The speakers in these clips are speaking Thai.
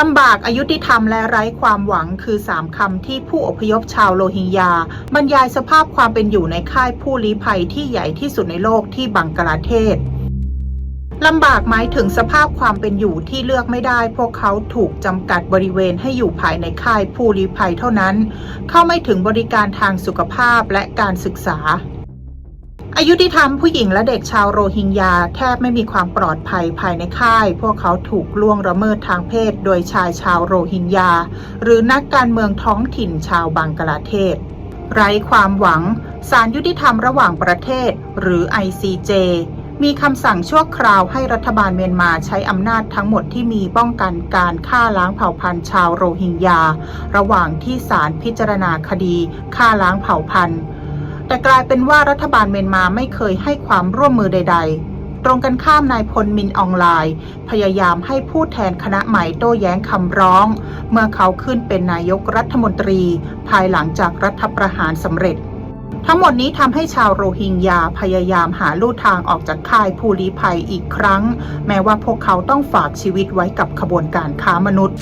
ลำบากอายุติธรรมและไร้ความหวังคือสามคำที่ผู้อพยพชาวโรฮิงญา บรรยายสภาพความเป็นอยู่ในค่ายผู้ลี้ภัยที่ใหญ่ที่สุดในโลกที่บังกลาเทศลำบากหมายถึงสภาพความเป็นอยู่ที่เลือกไม่ได้ พวกเขาถูกจำกัดบริเวณให้อยู่ภายในค่ายผู้ลี้ภัยเท่านั้น เข้าไม่ถึงบริการทางสุขภาพและการศึกษา อายุติธรรมผู้หญิงและเด็กชาวโรฮิงญาแทบไม่มีความปลอดภัยภายในค่าย พวกเขาถูกล่วงละเมิดทางเพศ โดยชายชาวโรฮิงญา หรือนักการเมืองท้องถิ่นชาวบังกลาเทศ ไร้ความหวังศาลยุติธรรมระหว่างประเทศ หรือ ICJ มีคำสั่งชั่วคราวให้รัฐบาลเมียนมาใช้อำนาจทั้งหมดที่มีป้องกันการฆ่าล้างเผ่าพันธุ์ชาวโรฮิงญา ระหว่างที่ศาลพิจารณาคดีฆ่าล้างเผ่าพันธุ์ แต่กลายเป็นว่ารัฐบาลเมียนมาไม่เคยให้ความร่วมมือใด ๆ ตรงกันข้ามนายพลมินออนไลน์ พยายามให้ผู้แทนคณะใหม่โต้แย้งคำร้อง เมื่อเขาขึ้นเป็นนายกรัฐมนตรี ภายหลังจากรัฐประหารสำเร็จ ทั้งหมดนี้ทำให้ชาวโรฮิงญาพยายามหาลู่ทางออกจากค่ายผู้ลี้ภัยอีกครั้ง แม้ว่าพวกเขาต้องฝากชีวิตไว้กับขบวนการค้ามนุษย์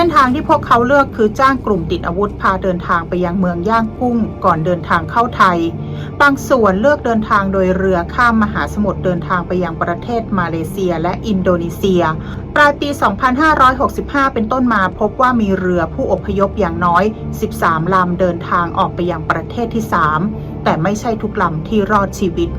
ส้นทางที่พวกเขาเลือกคือจ้างกลุ่มติดอาวุธพาเดินทางไปยังเมืองย่างกุ้ง ก่อนเดินทางเข้าไทย บางส่วนเลือกเดินทางโดยเรือข้ามมหาสมุทรเดินทางไปยังประเทศมาเลเซียและอินโดนีเซีย ปลายปี 2565 เป็นต้นมาพบว่ามีเรือผู้อพยพอย่างน้อย 13 ลำเดินทางออกไปยังประเทศที่ 3 แต่ไม่ใช่ทุกลำที่รอดชีวิต